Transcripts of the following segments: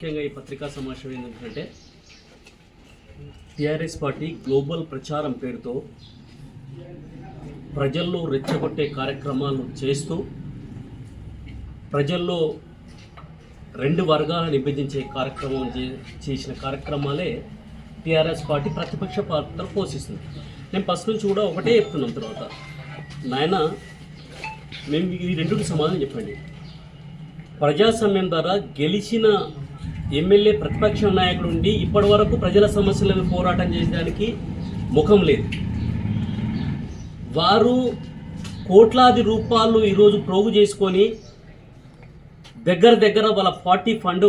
ముఖ్యంగా ఈ పత్రికా సమావేశం ఏంటంటే టిఆర్ఎస్ పార్టీ గ్లోబల్ ప్రచారం పేరుతో ప్రజల్లో రెచ్చగొట్టే కార్యక్రమాలు చేస్తూ ప్రజల్లో రెండు వర్గాలను విభజించే కార్యక్రమం చే- చేసిన కార్యక్రమాలే టిఆర్ఎస్ పార్టీ ప్రతిపక్ష పాత్ర పోషిస్తుంది నేను ఫస్ట్ నుంచి కూడా ఒకటే చెప్తున్నాం తర్వాత. నాయన మేము ఈ రెండుకి సమాధానం చెప్పండి. ప్రజాస్వామ్యం ద్వారా గెలిచిన ఎమ్మెల్యే ప్రతిపక్ష నాయకుడు ఉండి ఇప్పటి వరకు ప్రజల సమస్యలను పోరాటం చేయడానికి ముఖం లేదు. వారు కోట్లాది రూపాయలు ఈరోజు ప్రోగు చేసుకొని దగ్గర దగ్గర వాళ్ళ పార్టీ ఫండ్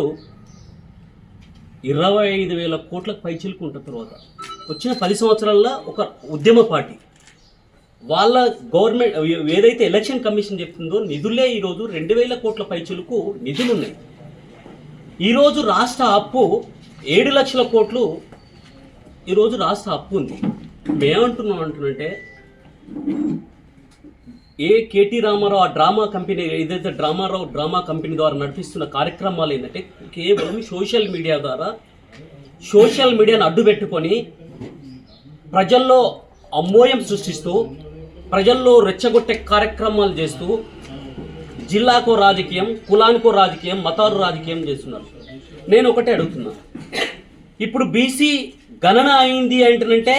ఇరవై ఐదు వేల కోట్లకు పైచిలుకుంటున్న తర్వాత. వచ్చిన పది సంవత్సరాల్లో ఒక ఉద్యమ పార్టీ. వాళ్ళ గవర్నమెంట్ ఏదైతే ఎలక్షన్ కమిషన్ చెప్తుందో నిధులే ఈరోజు రెండు వేల కోట్ల పైచులకు నిధులు ఉన్నాయి ఈరోజు రాష్ట్ర అప్పు ఏడు లక్షల కోట్లు. ఈరోజు రాష్ట్ర అప్పు ఉంది. మేమంటున్నాం అంటున్నంటే ఏ కేటీ రామారావు ఆ డ్రామా కంపెనీ ఏదైతే డ్రామారావు డ్రామా కంపెనీ ద్వారా నడిపిస్తున్న కార్యక్రమాలు ఏంటంటే కేవలం సోషల్ మీడియా ద్వారా సోషల్ మీడియాను అడ్డు పెట్టుకొని ప్రజల్లో అమ్మోయం సృష్టిస్తూ ప్రజల్లో రెచ్చగొట్టే కార్యక్రమాలు చేస్తూ జిల్లాకో రాజకీయం కులానికో రాజకీయం మతాలు రాజకీయం చేస్తున్నారు. నేను ఒకటే అడుగుతున్నా. ఇప్పుడు బీసీ గణన అయింది ఏంటంటే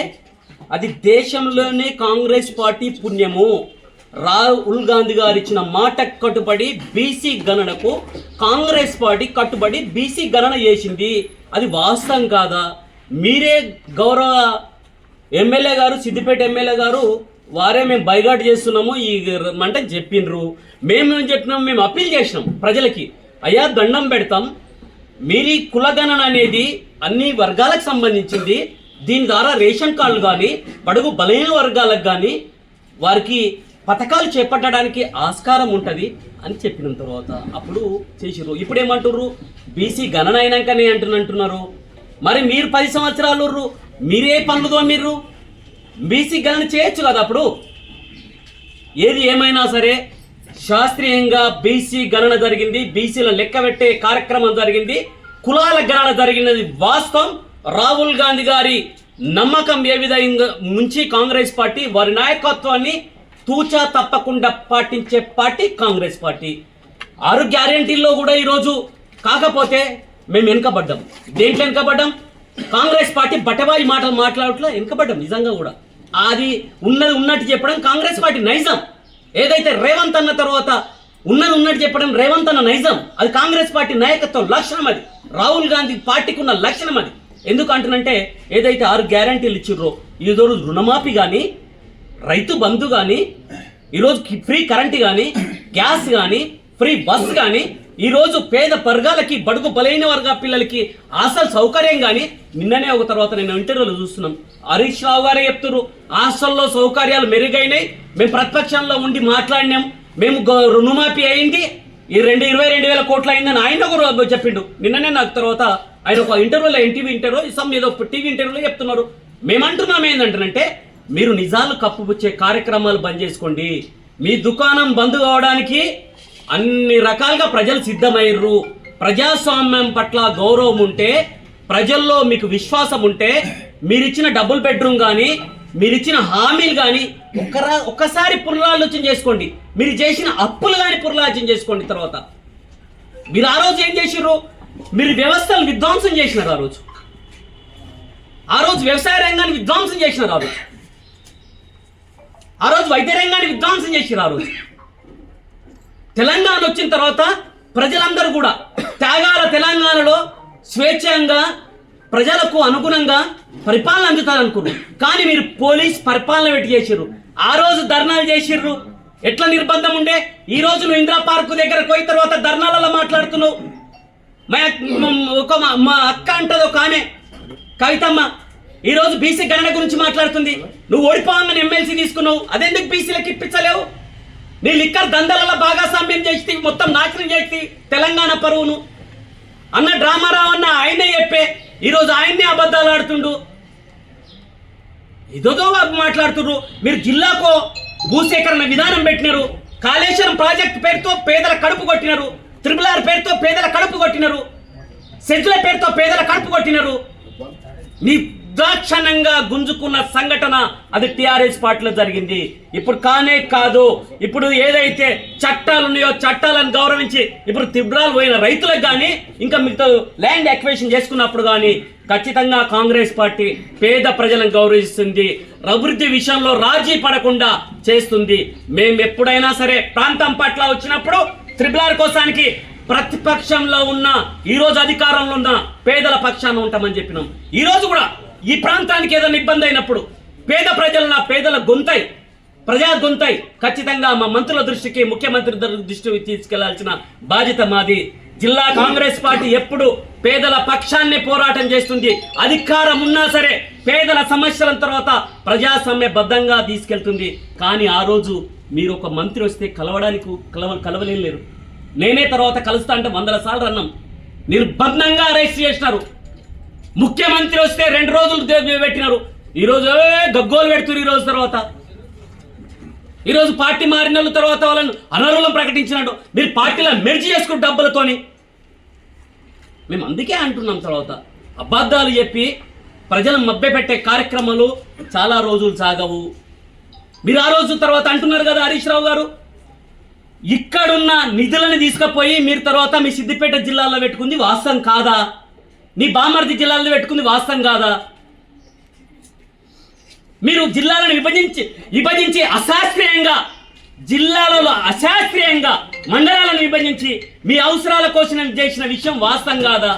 అది దేశంలోనే కాంగ్రెస్ పార్టీ పుణ్యము. రాహుల్ గాంధీ గారు ఇచ్చిన మాట కట్టుబడి బీసీ గణనకు కాంగ్రెస్ పార్టీ కట్టుబడి బీసీ గణన చేసింది. అది వాస్తవం కాదా? మీరే గౌరవ ఎమ్మెల్యే గారు సిద్దిపేట ఎమ్మెల్యే గారు వారే మేము బైగాట్ చేస్తున్నాము ఈ అంటే చెప్పిండ్రు మేము ఏం చెప్పినాం? మేము అప్పీల్ చేసినాం ప్రజలకి. అయ్యా దండం పెడతాం. మీరీ కులగణన అనేది అన్ని వర్గాలకు సంబంధించింది. దీని ద్వారా రేషన్ కార్డులు కానీ బడుగు బలహీన వర్గాలకు కానీ వారికి పథకాలు చేపట్టడానికి ఆస్కారం ఉంటుంది అని చెప్పిన తర్వాత. అప్పుడు చేసిర్రు. ఇప్పుడు ఏమంటుర్రు బీసీ గణన అయినాకనే అంటున్నంటున్నారు. మరి మీరు పది సంవత్సరాలు మీరే పనులుదో మీరు బీసీ గణన చేయొచ్చు కదా అప్పుడు? ఏది ఏమైనా సరే శాస్త్రీయంగా బీసీ గణన జరిగింది బీసీల లెక్క పెట్టే కార్యక్రమం జరిగింది కులాల గణన జరిగినది వాస్తవం. రాహుల్ గాంధీ గారి నమ్మకం ఏ విధంగా ముంచి కాంగ్రెస్ పార్టీ వారి నాయకత్వాన్ని తూచా తప్పకుండా పాటించే పార్టీ కాంగ్రెస్ పార్టీ. ఆరు గ్యారెంటీల్లో కూడా ఈరోజు కాకపోతే మేము వెనుకబడ్డాం. దేంట్లో వెనుకబడ్డాం? కాంగ్రెస్ పార్టీ బటబాయి మాటలు మాట్లాడట్లో వెనుకబడ్డాం నిజంగా కూడా. అది ఉన్నది ఉన్నట్టు చెప్పడం కాంగ్రెస్ పార్టీ నైజం. ఏదైతే రేవంత్ అన్న తర్వాత ఉన్నది ఉన్నట్టు చెప్పడం రేవంత్ అన్న నైజం. అది కాంగ్రెస్ పార్టీ నాయకత్వం లక్షణం అది. రాహుల్ గాంధీ పార్టీకి ఉన్న లక్షణం అది. ఎందుకు అంటున్నంటే ఏదైతే ఆరు గ్యారంటీలు ఇచ్చిర్రో ఏదో రోజు రుణమాఫీ కానీ రైతు బంధు కానీ ఈరోజు ఫ్రీ కరెంట్ కానీ గ్యాస్ కానీ ఫ్రీ బస్ కానీ ఈరోజు పేద వర్గాలకి బడుగు బలైన వర్గ పిల్లలకి ఆశలు సౌకర్యం కానీ నిన్ననే ఒక తర్వాత నేను ఇంటర్వ్యూలో చూస్తున్నాం. హరీష్ రావు గారే చెప్తున్నారు హాస్టల్లో సౌకర్యాలు మెరుగైనాయి మేము ప్రతిపక్షంలో ఉండి మాట్లాడినాం మేము రుణమాఫీ అయింది ఈ రెండు ఇరవై రెండు వేల కోట్లు అయిందని ఆయన కూడా చెప్పిండు. నిన్ననే నాకు తర్వాత ఆయన ఒక ఇంటర్వ్యూలో ఎన్టీవీ ఇంటర్వ్యూ సమ్ ఏదో టీవీ ఇంటర్వ్యూలో చెప్తున్నారు. మేమంటున్నాం ఏంటంటే మీరు నిజాలు కప్పుపుచ్చే కార్యక్రమాలు బంద్ చేసుకోండి. మీ దుకాణం బంద్ కావడానికి అన్ని రకాలుగా ప్రజలు సిద్ధమయ్యారు ప్రజాస్వామ్యం పట్ల గౌరవం ఉంటే ప్రజల్లో మీకు విశ్వాసం ఉంటే మీరిచ్చిన డబుల్ బెడ్రూమ్ కానీ మీరిచ్చిన హామీలు కానీ ఒక్కరా ఒక్కసారి పునరాలోచన చేసుకోండి. మీరు చేసిన అప్పులు కానీ పునరాలోచన చేసుకోండి తర్వాత. మీరు ఆ రోజు ఏం చేసిర్రు? మీరు వ్యవస్థలు విధ్వంసం చేసినారు ఆ రోజు. ఆ రోజు వ్యవసాయ రంగాన్ని విధ్వంసం చేసినారు ఆ రోజు. ఆ రోజు వైద్య రంగాన్ని విధ్వంసం చేసినారు ఆ రోజు. తెలంగాణ వచ్చిన తర్వాత ప్రజలందరూ కూడా త్యాగాల తెలంగాణలో స్వేచ్ఛంగా ప్రజలకు అనుగుణంగా పరిపాలన అందుతారనుకున్నారు. కానీ మీరు పోలీస్ పరిపాలన పెట్టి చేసిర్రు. ఆ రోజు ధర్నాలు చేసిర్రు. ఎట్లా నిర్బంధం ఉండే? ఈ రోజు నువ్వు ఇందిరా పార్క్ దగ్గర పోయిన తర్వాత ధర్నాలలో మాట్లాడుతున్నావు. ఒక మా- మా అక్క అంటది ఒక ఆమె. కవితమ్మ ఈరోజు బీసీ గణన గురించి మాట్లాడుతుంది. నువ్వు ఓడిపోవాలని ఎమ్మెల్సీ తీసుకున్నావు. అదెందుకు బీసీలకు ఇప్పించలేవు? నీ లిక్కర్ దందలలో భాగస్వామ్యం చేసి మొత్తం నాశనం చేసి తెలంగాణ పరువును. అన్న డ్రామారావు అన్న ఆయనే చెప్పే ఈరోజు ఆయన్నే అబద్ధాలు ఆడుతుండు. ఇదోదో మాట్లాడుతుండ్రు. మీరు జిల్లాకు భూసేకరణ విధానం పెట్టినారు. కాళేశ్వరం ప్రాజెక్ట్ పేరుతో పేదల కడుపు కొట్టినారు. త్రిపుల్ ఆర్ పేరుతో పేదల కడుపు కొట్టినారు. సెజ్ల పేరుతో పేదల కడుపు కొట్టినారు. నిర్దాక్షణంగా గుంజుకున్న సంఘటన అది టిఆర్ఎస్ పార్టీలో జరిగింది. ఇప్పుడు కానే కాదు ఇప్పుడు ఏదైతే చట్టాలు ఉన్నాయో చట్టాలను గౌరవించి ఇప్పుడు తిబ్రాలు పోయిన రైతులకు కానీ ఇంకా మిగతా ల్యాండ్ ఎక్వేషన్ చేసుకున్నప్పుడు కానీ ఖచ్చితంగా కాంగ్రెస్ పార్టీ పేద ప్రజలను గౌరవిస్తుంది. అభివృద్ధి విషయంలో రాజీ పడకుండా చేస్తుంది. మేము ఎప్పుడైనా సరే ప్రాంతం పట్ల వచ్చినప్పుడు త్రిబులార్ కోసానికి ప్రతిపక్షంలో ఉన్న ఈరోజు అధికారంలో ఉన్న పేదల పక్షాన ఉంటామని చెప్పినాం. ఈరోజు కూడా ఈ ప్రాంతానికి ఏదైనా ఇబ్బంది అయినప్పుడు పేద ప్రజలు నా పేదల గొంతై ప్రజా గొంతై ఖచ్చితంగా మా మంత్రుల దృష్టికి ముఖ్యమంత్రి దృ- దృష్టికి తీసుకెళ్ళాల్సిన బాధ్యత మాది. జిల్లా కాంగ్రెస్ పార్టీ ఎప్పుడు పేదల పక్షాన్ని పోరాటం చేస్తుంది. అధికారం ఉన్నా సరే పేదల సమస్యల తర్వాత ప్రజాస్వామ్య బద్ధంగా తీసుకెళ్తుంది. కానీ ఆ రోజు మీరు ఒక మంత్రి వస్తే కలవడానికి కలవ కలవలేరు నేనే తర్వాత కలుస్తా అంటే వందల సార్లు అన్నాం. నిర్బంధంగా అరెస్ట్ చేసినారు. ముఖ్యమంత్రి వస్తే రెండు రోజులు పెట్టినారు ఈరోజు గగ్గోలు పెడుతున్నారు ఈ రోజు తర్వాత. ఈరోజు పార్టీ మారిన వాళ్ళ తర్వాత వాళ్ళను అనర్హులం ప్రకటించినట్టు మీరు పార్టీలో మెర్జీ చేసుకున్న డబ్బులతోని. మేము అందుకే అంటున్నాం తర్వాత. అబద్ధాలు చెప్పి ప్రజలను మభ్యపెట్టే కార్యక్రమాలు చాలా రోజులు సాగవు. మీరు ఆ రోజు తర్వాత అంటున్నారు కదా హరీష్ రావు గారు? ఇక్కడున్న నిధులను తీసుకుపోయి మీరు తర్వాత మీ సిద్దిపేట జిల్లాలో పెట్టుకుంది వాస్తవం కాదా? నీ బామర్ది జిల్లాలను పెట్టుకుంది వాస్తవం కాదా? మీరు జిల్లాలను విభజించి విభజించి అశాస్త్రీయంగా జిల్లాలలో అశాస్త్రీయంగా మండలాలను విభజించి మీ అవసరాల కోసం చేసిన విషయం వాస్తవం కాదా?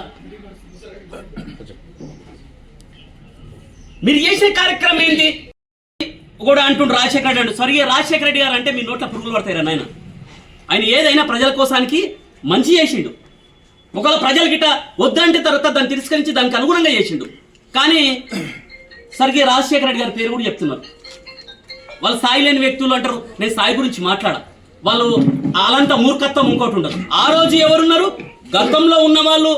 మీరు చేసిన కార్యక్రమం ఏంటి? కూడా అంటుండ్రు రాజశేఖర రెడ్డి అంటూ స్వర్గీయ రాజశేఖర రెడ్డి గారు అంటే మీ నోట్ల పురుగులు పడతాయి నాయన. ఆయన ఏదైనా ప్రజల కోసానికి మంచి చేసిండు. ఒకవేళ ప్రజల గిట్ట వద్దంటే తర్వాత దాన్ని తిరస్కరించి దానికి అనుగుణంగా చేసిండు. కానీ స్వర్గీయ రాజశేఖర రెడ్డి గారి పేరు కూడా చెప్తున్నారు. వాళ్ళు స్థాయి లేని వ్యక్తులు అంటారు నేను స్థాయి గురించి మాట్లాడ. వాళ్ళు వాళ్ళంతా మూర్ఖత్వం ఇంకోటి ఉండదు. ఆ రోజు ఎవరున్నారు? గతంలో ఉన్న వాళ్ళు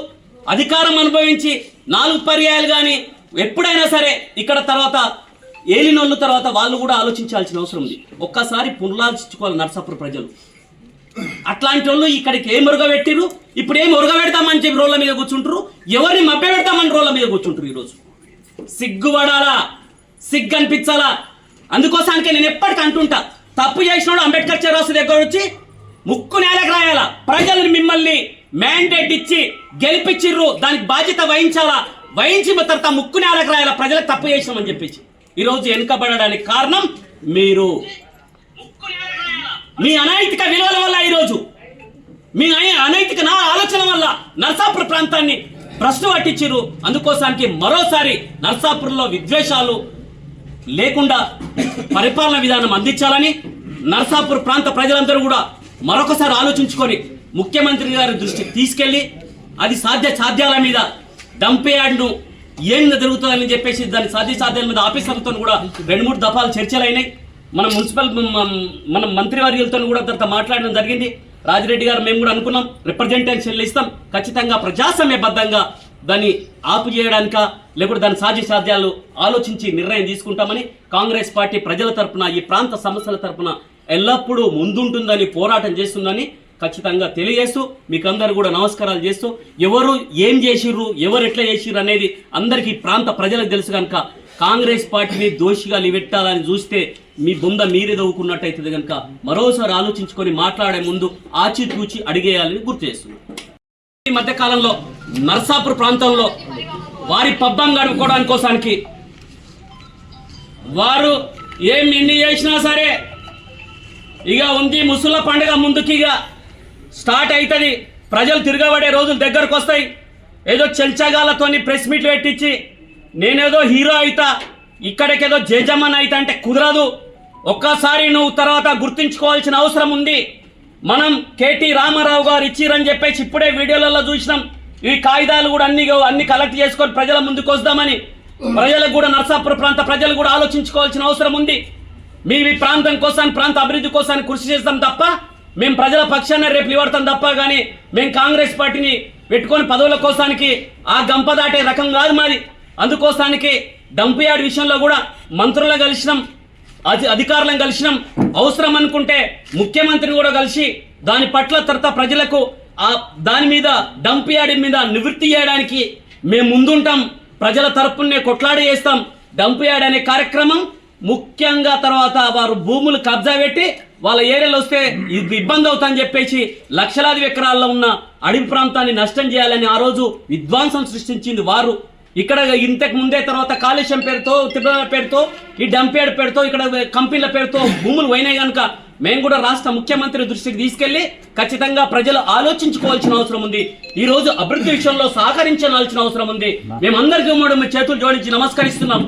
అధికారం అనుభవించి నాలుగు పర్యాయాలు కానీ ఎప్పుడైనా సరే ఇక్కడ తర్వాత ఏలినోళ్ళు తర్వాత వాళ్ళు కూడా ఆలోచించాల్సిన అవసరం ఉంది. ఒక్కసారి పునరాలోచించుకోవాలి నర్సాపుర ప్రజలు. అట్లాంటి వాళ్ళు ఇక్కడికి ఏం మురుగబెట్టిరు ఇప్పుడు ఏం మురుగబెడతామని చెప్పి రోడ్ల మీద కూర్చుంటారు ఎవరిని మభ్య పెడతామని రోడ్ల మీద కూర్చుంటారు ఈరోజు? సిగ్గుపడాలా? సిగ్గు అనిపించాలా అందుకోసానికి నేను ఎప్పటికీ అంటుంటా తప్పు చేసినోడు అంబేద్కర్ చెరాసు దగ్గర వచ్చి ముక్కు నేలకు రాయాలా? ప్రజలు మిమ్మల్ని మ్యాండేట్ ఇచ్చి గెలిపించిర్రు దానికి బాధ్యత వహించాలా? వహించిన తర్వాత ముక్కు నేలకు రాయాలా? ప్రజలకు తప్పు చేసినామని చెప్పేసి. ఈరోజు వెనుకబడడానికి కారణం మీరు. మీ అనైతిక విలువల వల్ల ఈరోజు మీ అనే- అనైతిక నా ఆలోచన వల్ల నర్సాపుర ప్రాంతాన్ని ప్రశ్న పట్టించారు అందుకోసానికి మరోసారి నర్సాపురంలో విద్వేషాలు లేకుండా పరిపాలన విధానం అందించాలని నర్సాపూర్ ప్రాంత ప్రజలందరూ కూడా మరొకసారి ఆలోచించుకొని ముఖ్యమంత్రి గారి దృష్టికి తీసుకెళ్ళి అది సాధ్య సాధ్యాల మీద డంపేయాడ్ను ఏం జరుగుతుందని చెప్పేసి దాని సాధ్య సాధ్యాల మీద ఆఫీసర్లతో కూడా రెండు మూడు దఫాలు చర్చలు అయినాయి మన మున్సిపల్ మ- మ- మన మంత్రివర్యులతో కూడా తర్వాత మాట్లాడడం జరిగింది. రాజిరెడ్డి గారు మేము కూడా అనుకున్నాం రిప్రజెంటేషన్లు ఇస్తాం. ఖచ్చితంగా ప్రజాస్వామ్యబద్ధంగా దాన్ని ఆపు చేయడానిక లేకుంటే దాని సాధ్య సాధ్యాలు ఆలోచించి నిర్ణయం తీసుకుంటామని కాంగ్రెస్ పార్టీ ప్రజల తరపున ఈ ప్రాంత సమస్యల తరపున ఎల్లప్పుడూ ముందుంటుందని పోరాటం చేస్తుందని ఖచ్చితంగా తెలియజేస్తూ మీకందరూ కూడా నమస్కారాలు చేస్తూ ఎవరు ఏం చేసిర్రు ఎవరు ఎట్లా చేసిర్రు అనేది అందరికీ ఈ ప్రాంత ప్రజలకు తెలుసు కనుక కాంగ్రెస్ పార్టీని దోషిగా నిలబెట్టాలని చూస్తే మీ బొంద మీరే దవ్వుకున్నట్టయితుంది కనుక మరోసారి ఆలోచించుకొని మాట్లాడే ముందు ఆచితూచి అడిగేయాలని గుర్తు చేస్తున్నాను ఈ మధ్యకాలంలో నర్సాపూర్ ప్రాంతంలో వారి పబ్బం గడుపుకోవడానికి కోసానికి వారు ఏం ఎన్ని చేసినా సరే ఇక ఉంది ముసుల పండుగ ముందుకి ఇక స్టార్ట్ అవుతుంది ప్రజలు తిరగబడే రోజులు దగ్గరకు వస్తాయి. ఏదో చెంచగాలతోని ప్రెస్ మీట్లు పెట్టించి నేనేదో హీరో అయితా ఇక్కడికేదో జేజమ్మన్ అయితా అంటే కుదరదు. ఒక్కసారి నువ్వు తర్వాత గుర్తుంచుకోవాల్సిన అవసరం ఉంది. మనం కేటీ రామారావు గారు ఇచ్చిరని చెప్పేసి ఇప్పుడే వీడియోలలో చూసినాం. ఈ కాగితాలు కూడా అన్ని అన్ని కలెక్ట్ చేసుకొని ప్రజల ముందుకు వస్తామని. ప్రజలకు కూడా నర్సాపుర ప్రాంత ప్రజలు కూడా ఆలోచించుకోవాల్సిన అవసరం ఉంది. మీ మీ ప్రాంతం కోసాన్ని ప్రాంత అభివృద్ధి కోసాన్ని కృషి చేస్తాం తప్ప మేము ప్రజల పక్షాన రేపు నిలబడతాం తప్ప కానీ మేము కాంగ్రెస్ పార్టీని పెట్టుకొని పదవుల కోసానికి ఆ గంప దాటే రకం కాదు మాది. అందుకోసానికి డంపియాడ్ విషయంలో కూడా మంత్రులను కలిసినాం అధి అధికారులను కలిసినాం. అవసరం అనుకుంటే ముఖ్యమంత్రిని కూడా కలిసి దాని పట్ల తర్వాత ప్రజలకు ఆ దాని మీద డంప్ యార్డ్ మీద నివృత్తి చేయడానికి మేము ముందుంటాం. ప్రజల తరపునే కొట్లాడి చేస్తాం. డంప్ యార్డ్ అనే కార్యక్రమం ముఖ్యంగా తర్వాత వారు భూములు కబ్జా పెట్టి వాళ్ళ ఏరియాలో వస్తే ఇది ఇబ్బంది అవుతుందని చెప్పేసి లక్షలాది ఎకరాల్లో ఉన్న అడవి ప్రాంతాన్ని నష్టం చేయాలని ఆ రోజు విద్వాంసం సృష్టించింది వారు. ఇక్కడ ఇంతకు ముందే తర్వాత కాలుష్యం పేరుతో తిరుమల పేరుతో ఈ డంపేడ్ పేరుతో ఇక్కడ కంపెనీల పేరుతో భూములు పోయినాయి కనుక మేము కూడా రాష్ట్ర ముఖ్యమంత్రి దృష్టికి తీసుకెళ్ళి ఖచ్చితంగా ప్రజలు ఆలోచించుకోవాల్సిన అవసరం ఉంది. ఈ రోజు అభివృద్ధి విషయంలో సహకరించాల్సిన అవసరం ఉంది. మేమందరికీ మూడు మీ చేతులు జోడించి నమస్కరిస్తున్నాం.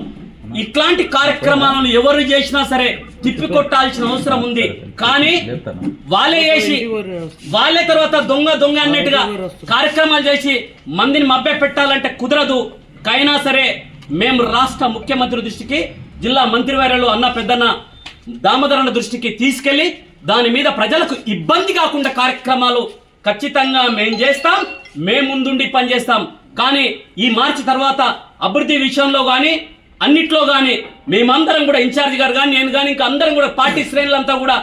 ఇట్లాంటి కార్యక్రమాలను ఎవరు చేసినా సరే తిప్పికొట్టాల్సిన అవసరం ఉంది. కానీ వాళ్ళే చేసి వాళ్ళే తర్వాత దొంగ దొంగ అన్నట్టుగా కార్యక్రమాలు చేసి మందిని మబ్బె పెట్టాలంటే కుదరదు. కైనా సరే మేము రాష్ట్ర ముఖ్యమంత్రి దృష్టికి జిల్లా మంత్రివర్యులు అన్న పెద్దన్న దామోదరన్న దృష్టికి తీసుకెళ్ళి దాని మీద ప్రజలకు ఇబ్బంది కాకుండా కార్యక్రమాలు ఖచ్చితంగా మేం చేస్తాం మేము ముందుండి పనిచేస్తాం. కానీ ఈ మార్చి తర్వాత అభివృద్ధి విషయంలో కానీ అన్నిట్లో కానీ మేమందరం కూడా ఇన్ఛార్జ్ గారు కానీ నేను కానీ ఇంకా అందరం కూడా పార్టీ శ్రేణులంతా కూడా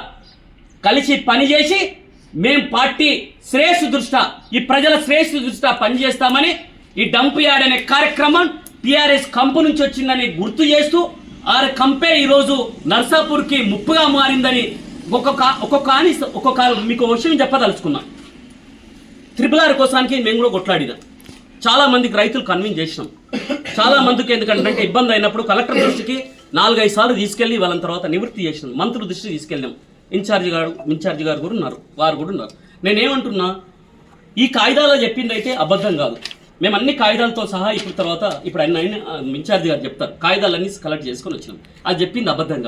కలిసి పనిచేసి మేం పార్టీ శ్రేయస్సు దృష్ట ఈ ప్రజల శ్రేయస్సు దృష్ట పనిచేస్తామని ఈ డంప్ యార్డ్ అనే కార్యక్రమం టిఆర్ఎస్ కంపు నుంచి వచ్చిందని గుర్తు చేస్తూ ఆ కంపే ఈరోజు నర్సాపూర్కి ముప్పుగా మారిందని ఒక్కొక్క ఒక్కొక్క అని ఒక్కొక్క మీకు విషయం చెప్పదలుచుకున్నాం. త్రిపుల్ ఆర్ కోసానికి మేము కూడా కొట్లాడినాం. చాలా మందికి రైతులు కన్విన్స్ చేసినాం. చాలా మందికి ఎందుకంటే ఇబ్బంది అయినప్పుడు కలెక్టర్ దృష్టికి నాలుగైదు సార్లు తీసుకెళ్ళి వాళ్ళని తర్వాత నివృత్తి చేసినాం. మంత్రుల దృష్టికి తీసుకెళ్ళాం. ఇన్ఛార్జి గారు ఇన్ఛార్జి గారు కూడా ఉన్నారు. వారు కూడా ఉన్నారు. నేనేమంటున్నా ఈ కాగితాలో చెప్పింది అయితే అబద్ధం కాదు. మేము అన్ని కాగితాలతో సహా ఇప్పుడు తర్వాత ఇప్పుడు ఆయన ఆయన ఇన్ఛార్జి గారు చెప్తారు. కాగితాలన్నీ కలెక్ట్ చేసుకొని వచ్చినాం. అది చెప్పింది అబద్ధంగా.